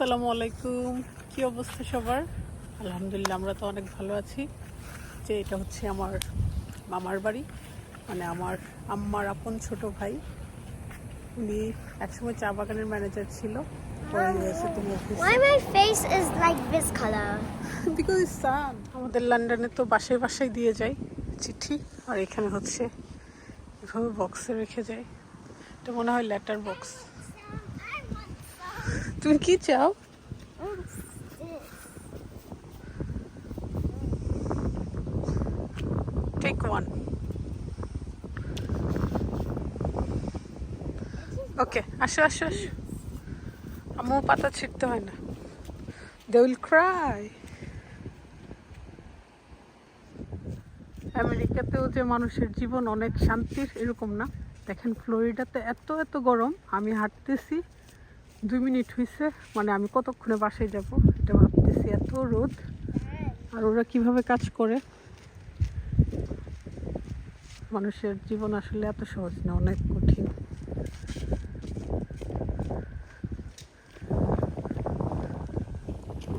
আসসালামু আলাইকুম। কি অবস্থা সবার? আলহামদুলিল্লাহ আমরা তো অনেক ভালো আছি। যে এটা হচ্ছে আমার মামার বাড়ি মানে আমার আম্মার আপন ছোট ভাই। উনি একসময় চা বাগানের ম্যানেজার ছিল। আমাদের লন্ডনে তো বাসায় বাসায় দিয়ে যায় চিঠি আর এখানে হচ্ছে এভাবে বক্সে রেখে যায়। এটা মনে হয় লেটার বক্স তুমি কি চাও? টেক ওয়ান ওকে আসো আসো আসো। আম্মু পাতা ছিটতে হয় না। দে উইল ক্রাই আমেরিকাতেও যে মানুষের জীবন অনেক শান্তির এরকম না। দেখেন, ফ্লোরিডাতে এত এত গরম, আমি হাঁটতেছি। দুই মিনিট হয়েছে মানে আমি কতক্ষণে বাসায় যাব এটা ভাবতেছি, এত রোদ। আর ওরা কীভাবে কাজ করে? মানুষের জীবন আসলে এত সহজ না, অনেক কঠিন।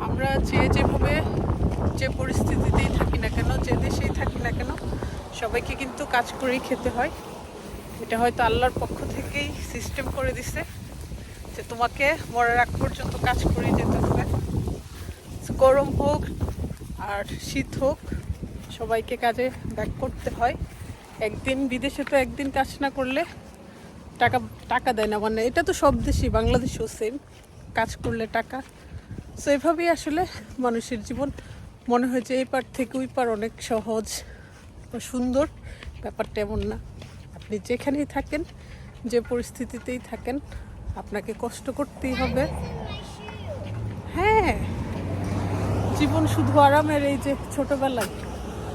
আমরা যে যেভাবে যে পরিস্থিতিতেই থাকি না কেন, যে দেশেই থাকি না কেন, সবাইকে কিন্তু কাজ করেই খেতে হয়। এটা হয়তো আল্লাহর পক্ষ থেকেই সিস্টেম করে দিছে। যে তোমাকে মরার আগ পর্যন্ত কাজ করে যেতে হবে। গরম হোক আর শীত হোক, সবাইকে কাজে ব্যাক করতে হয়। একদিন বিদেশে তো একদিন কাজ না করলে টাকা টাকা দেয় না মানে এটা তো সব দেশেই, বাংলাদেশেও সেম কাজ করলে টাকা। সো এভাবেই আসলে মানুষের জীবন। মনে হয় যে এই পার থেকে ওই পার অনেক সহজ বা সুন্দর, ব্যাপারটা এমন না। আপনি যেখানেই থাকেন, যে পরিস্থিতিতেই থাকেন আপনাকে কষ্ট করতেই হবে। হ্যাঁ জীবন শুধু আরামের এই যে ছোটবেলায়।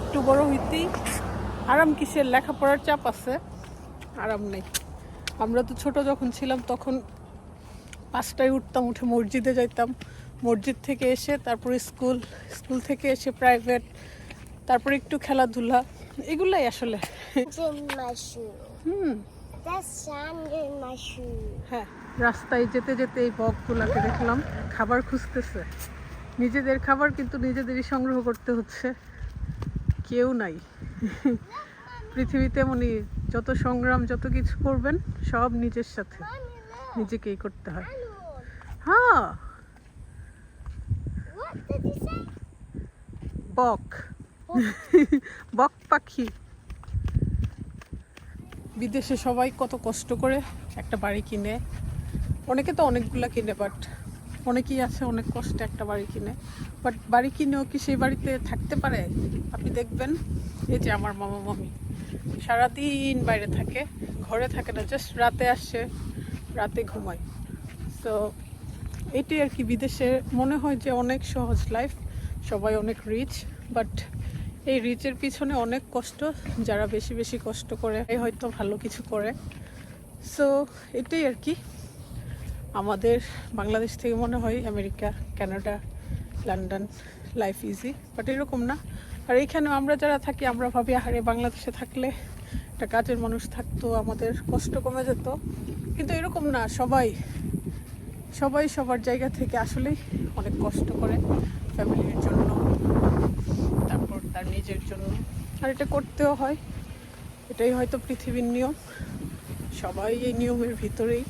একটু বড় হইতেই আরাম কিসের? লেখাপড়ার চাপ আছে আরাম নেই। আমরা তো ছোট যখন ছিলাম তখন পাঁচটায় উঠতাম উঠে মসজিদে যাইতাম। মসজিদ থেকে এসে তারপরে স্কুল স্কুল থেকে এসে প্রাইভেট তারপরে একটু খেলাধুলা এগুলাই আসলে। হুম। হ্যাঁ রাস্তায় যেতে যেতে এই বকগুলাকে দেখলাম খাবার খুঁজতেছে। নিজেদের খাবার কিন্তু নিজেদেরই সংগ্রহ করতে হচ্ছে। কেউ নাই। পৃথিবীতে এমনই যত সংগ্রাম যত কিছু করবেন সব নিজের সাথে। নিজেকেই করতে হয়। হ্যাঁ? বক। বক পাখি। বিদেশে সবাই কত কষ্ট করে একটা বাড়ি কিনে। অনেকে তো অনেকগুলা কিনে বাট অনেকেই আছে অনেক কষ্টে একটা বাড়ি কিনে। বাট বাড়ি কিনেও কি সেই বাড়িতে থাকতে পারে? আপনি দেখবেন, এই যে আমার মামা মামি, সারাদিন বাইরে থাকে, ঘরে থাকে না জাস্ট রাতে আসে, রাতে ঘুমায়। তো এটাই আর কি বিদেশে মনে হয় যে অনেক সহজ লাইফ সবাই অনেক রিচ বাট এই রিচের পিছনে অনেক কষ্ট, যারা বেশি বেশি কষ্ট করে হয়তো ভালো কিছু করে। সো এটাই আর কি। আমাদের বাংলাদেশ থেকে মনে হয় America, Canada, London life easy but এরকম না। আর এইখানেও আমরা যারা থাকি, আমরা ভাবি, আহারে, বাংলাদেশে থাকলে একটা কাজের মানুষ থাকতো, আমাদের কষ্ট কমে যেত। কিন্তু এরকম না, সবাই সবাই সবার জায়গা থেকে আসলেই অনেক কষ্ট করে ফ্যামিলির জন্য। তার নিজের জন্য। আর এটা করতেও হয়। এটাই হয়তো পৃথিবীর নিয়ম। সবাই এই নিয়মের ভিতরেই।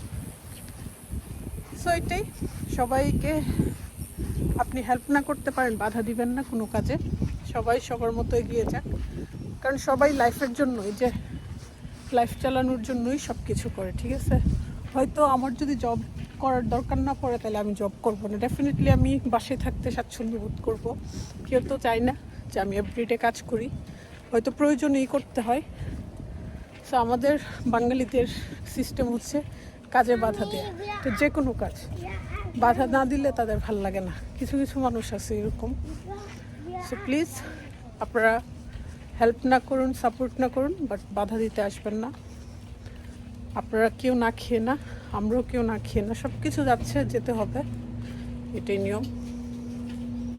সো এটাই। সবাইকে আপনি হেল্প না করতে পারেন, বাধা দিবেন না কোনো কাজে। সবাই সবার মতো এগিয়ে যাক। কারণ সবাই লাইফের জন্যই যে লাইফ চালানোর জন্যই সব কিছু করে, ঠিক আছে? হয়তো আমার যদি জব করার দরকার না পড়ে, তাহলে আমি জব করব না। ডেফিনেটলি আমি বাসায় থাকতে স্বাচ্ছন্দ্য বোধ করব। কেউ তো চাই না। যে আমি এভরিডে কাজ করি। হয়তো প্রয়োজনেই করতে হয়। সো আমাদের বাঙালিদের সিস্টেম হচ্ছে কাজে বাধা দেয়া। তো যে কোনো কাজ। বাধা না দিলে তাদের ভালো লাগে না। কিছু কিছু মানুষ আছে এরকম। সো প্লিজ আপনারা হেল্প না করুন সাপোর্ট না করুন বাট বাধা দিতে আসবেন না। আপনারা কেউ না খেয়ে না, আমরাও কেউ না খেয়ে না সব কিছু যাচ্ছে, যেতে হবে। এটাই নিয়ম।